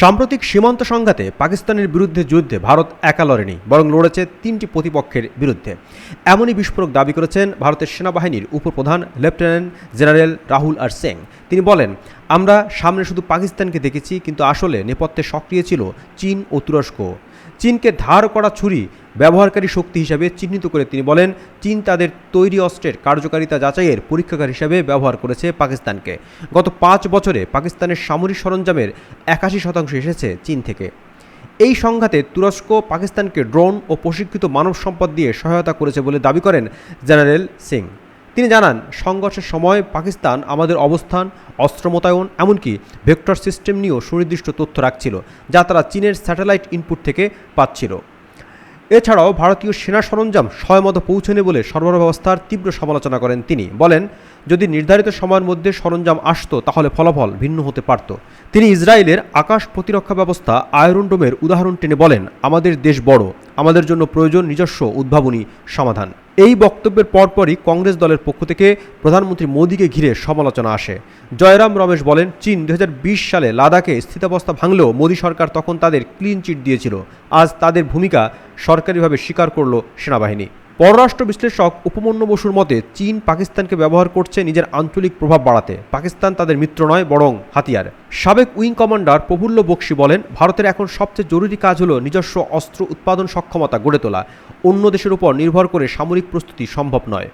সাম্প্রতিক সীমান্ত সংঘাতে পাকিস্তানের বিরুদ্ধে যুদ্ধে ভারত একা লড়েনি, বরং লড়েছে তিনটি প্রতিপক্ষের বিরুদ্ধে। এমনই বিস্ফোরক দাবি করেছেন ভারতের সেনাবাহিনীর উপপ্রধান lieutenant general Rahul R Singh. তিনি বলেন, আমরা সামনে শুধু পাকিস্তানকে দেখেছি, কিন্তু আসলে নেপথ্যে সক্রিয় ছিল চীন ও তুরস্ক। চীনকে ধার করা ছুরি ব্যবহারকারী শক্তি হিসাবে চিহ্নিত করে তিনি বলেন, চীন তাদের তৈরি অস্ত্রের কার্যকারিতা যাচাইয়ের পরীক্ষাগার হিসাবে ব্যবহার করেছে পাকিস্তানকে। গত পাঁচ বছরে পাকিস্তানের সামরিক সরঞ্জামের একাশি শতাংশ এসেছে চীন থেকে। এই সংঘাতে তুরস্ক পাকিস্তানকে ড্রোন ও প্রশিক্ষিত মানব সম্পদ দিয়ে সহায়তা করেছে বলে দাবি করেন জেনারেল সিং। তিনি জানান, সংঘর্ষের সময় পাকিস্তান আমাদের অবস্থান, অস্ত্র মোতায়ন, এমনকি ভেক্টর সিস্টেম নিয়েও সুনির্দিষ্ট তথ্য রাখছিল, যা তারা চীনের স্যাটেলাইট ইনপুট থেকে পাচ্ছিল। এছাড়াও ভারতীয় সেনা সরঞ্জাম সময়মতো পৌঁছনে বলে সরবরাহ ব্যবস্থার তীব্র সমালোচনা করেন তিনি। বলেন, যদি নির্ধারিত সময়ের মধ্যে সরঞ্জাম আসত, তাহলে ফলাফল ভিন্ন হতে পারত। তিনি ইসরায়েলের আকাশ প্রতিরক্ষা ব্যবস্থা আয়রন ডোমের উদাহরণ টেনে বলেন, আমাদের দেশ বড়। আমাদের জন্য প্রয়োজন নিজস্ব উদ্ভাবনী সমাধান। এই বক্তব্যের পরপরই কংগ্রেস দলের পক্ষ থেকে প্রধানমন্ত্রী মোদীকে ঘিরে সমালোচনা আসে। জয়রাম রমেশ বলেন, চীন দু হাজার বিশ সালে লাদাখে স্থিতাবস্থা ভাঙলেও মোদী সরকার তখন তাদের ক্লিন চিট দিয়েছিল। আজ তাদের ভূমিকা সরকারিভাবে স্বীকার করল সেনাবাহিনী। পররাষ্ট্র বিশ্লেষক উপমন্য বসুর মতে, চীন পাকিস্তানকে ব্যবহার করছে নিজের আঞ্চলিক প্রভাব বাড়াতে। পাকিস্তান তাদের মিত্র নয়, বরং হাতিয়ার। সাবেক উইং কমান্ডার প্রফুল্ল বক্সি বলেন, ভারতের এখন সবচেয়ে জরুরি কাজ হলো নিজস্ব অস্ত্র উৎপাদন সক্ষমতা গড়ে তোলা। অন্য দেশের উপর নির্ভর করে সামরিক প্রস্তুতি সম্ভব নয়।